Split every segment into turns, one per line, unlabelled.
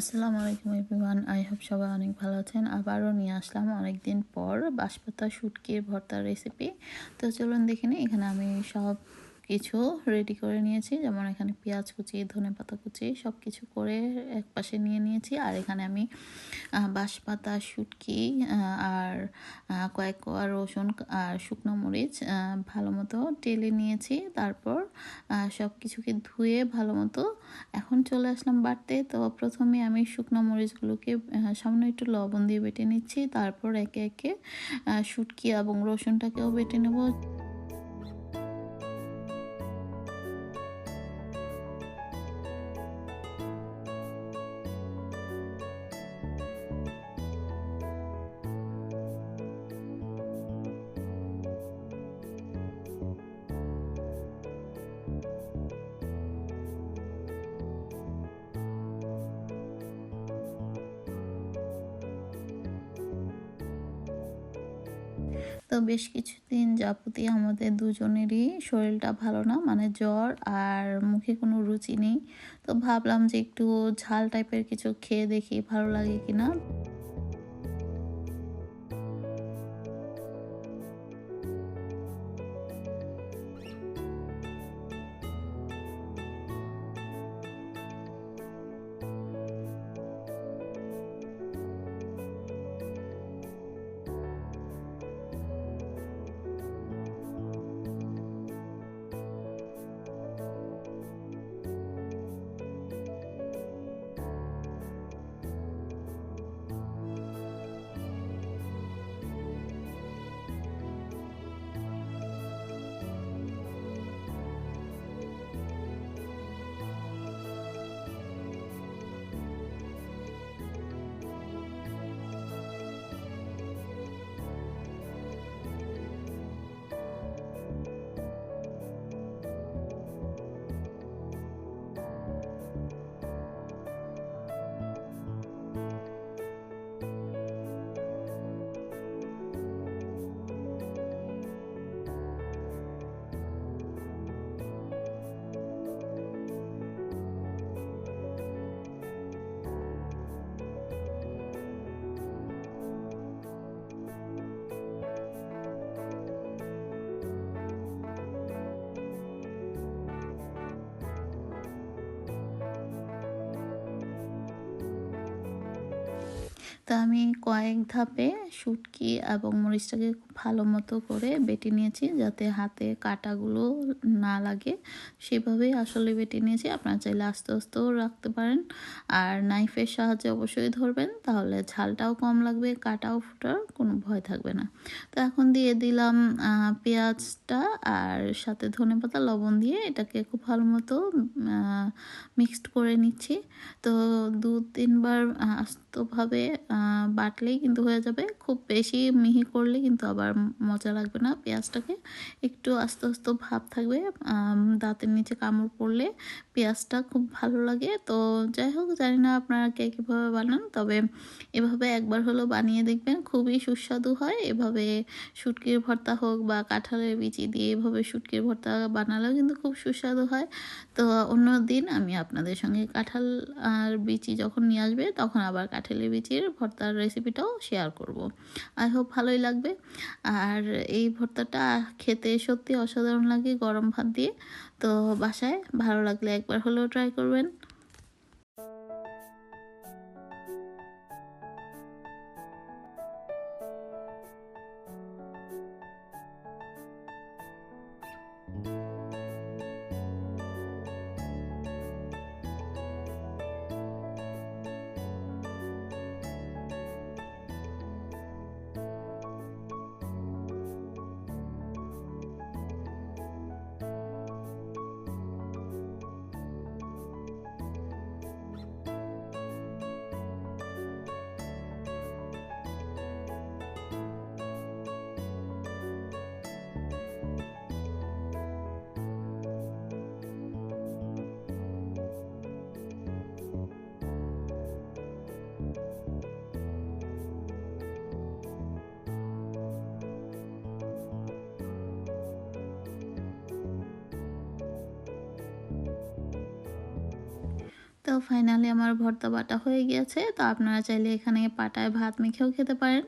আসসালামু আলাইকুম everyone I hope সবাই অনেক ভালো আছেন। আবারও নিয়ে আসলাম অনেকদিন পর বাঁশপাতা, শুটকির ভর্তার রেসিপি তো চলুন দেখে নিই, এখানে আমি সব কিছু রেডি করে নিয়েছি। যেমন এখানে পেঁয়াজ কুচি, ধনে পাতা কুচি সব কিছু করে এক পাশে নিয়ে নিয়েছি। আর এখানে আমি বাঁশপাতা, শুটকি আর কয়েক কোয়া রসুন আর শুকনো মরিচ ভালো মতো টেলে নিয়েছি। তারপর সব কিছুকে ধুয়ে ভালো মতো এখন চলে আসলাম বাটতে তো প্রথমে আমি শুকনো মরিচগুলোকে সামান্য একটু লবণ দিয়ে বেটে নিচ্ছি। তারপর একে একে শুটকি এবং রসুনটাকেও বেটে নেব। তো বেশ কিছুদিন যাবতীয় আমাদের দুজনেরই শরীরটা ভালো না মানে জ্বর আর মুখে কোনো রুচি নেই। তো ভাবলাম যে একটু ঝাল টাইপের কিছু খেয়ে দেখি ভালো লাগে কিনা। তো আমি কয়েক ধাপে শুটকি এবং মরিচটাকে ভালো মতো করে বেটে নিয়েছি যাতে হাতে কাটাগুলো না লাগে। সেভাবেই আসলে বেটে নিয়েছি। আপনারা চাইলে আস্তে আস্তেও রাখতে পারেন। আর নাইফের সাহায্যে অবশ্যই ধরবেন, তাহলে ঝালটাও কম লাগবে, কাটাও ফুটার কোনো ভয় থাকবে না। তো এখন দিয়ে দিলাম পেঁয়াজটা আর সাথে ধনে পাতা লবণ দিয়ে এটাকে খুব ভালো মতো মিক্সড করে নিচ্ছি। তো দু তিনবার আস্তভাবে বাটলেই কিন্তু হয়ে যাবে। খুব বেশি মিহি করলে কিন্তু আবার মজা লাগবে না পেঁয়াজটাকে। একটু আস্তে আস্তে ভাব থাকবে। দাঁতের নিচে কামড় পড়লে পেঁয়াজটা খুব ভালো লাগে। তো যাই হোক, জানি না আপনারা কে কীভাবে বানান, তবে এভাবে একবার হলো বানিয়ে দেখবেন। খুবই সুস্বাদু হয়। এভাবে শুটকির ভর্তা হোক বা কাঁঠালের বিচি দিয়ে এভাবে শুটকির ভর্তা বানালেও কিন্তু খুব সুস্বাদু হয়। তো অন্য দিন আমি আপনাদের সঙ্গে কাঁঠাল আর বিচি যখন নিয়ে আসবে, তখন আবার কাঁঠালের বিচির ভর্তার রেসিপিটাও শেয়ার করব। আই হোপ ভালোই লাগবে। আর এই ভর্তাটা খেতে সত্যি অসাধারণ লাগে গরম ভাত দিয়ে। তো বাসায় ভালো লাগলে একবার হলেও ট্রাই করবেন। তো ফাইনালি আমার ভর্তা বাটা হয়ে গিয়েছে। তো আপনারা চাইলে এখানে পাটায় ভাত মেখেও খেতে পারেন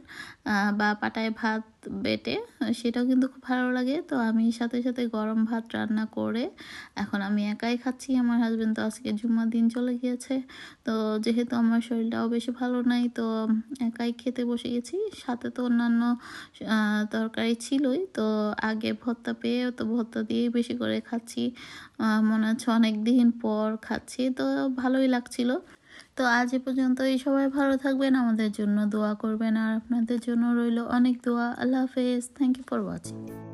বা পাটায় ভাত বেটে, সেটাও কিন্তু খুব ভালো লাগে। তো আমি সাথে সাথে গরম ভাত রান্না করে এখন আমি একাই খাচ্ছি। আমার হাজব্যান্ড তো আজকে জুম্মার দিন চলে গিয়েছে। তো যেহেতু আমার শরীরটাও বেশি ভালো নাই, তো একাই খেতে বসে গেছি। সাথে তো অন্যান্য তরকারি ছিলই। তো আগে ভর্তা পেয়ে তো ভর্তা দিয়েই বেশি করে খাচ্ছি। মনে হচ্ছে অনেক দিন পর খাচ্ছি। তো ভালোই লাগছিল। তো আজ এ পর্যন্তই। সবাই ভালো থাকবেন, আমাদের জন্য দোয়া করবেন, আর আপনাদের জন্য রইল অনেক দোয়া। আল্লাহ হাফেজ। Thank you for watching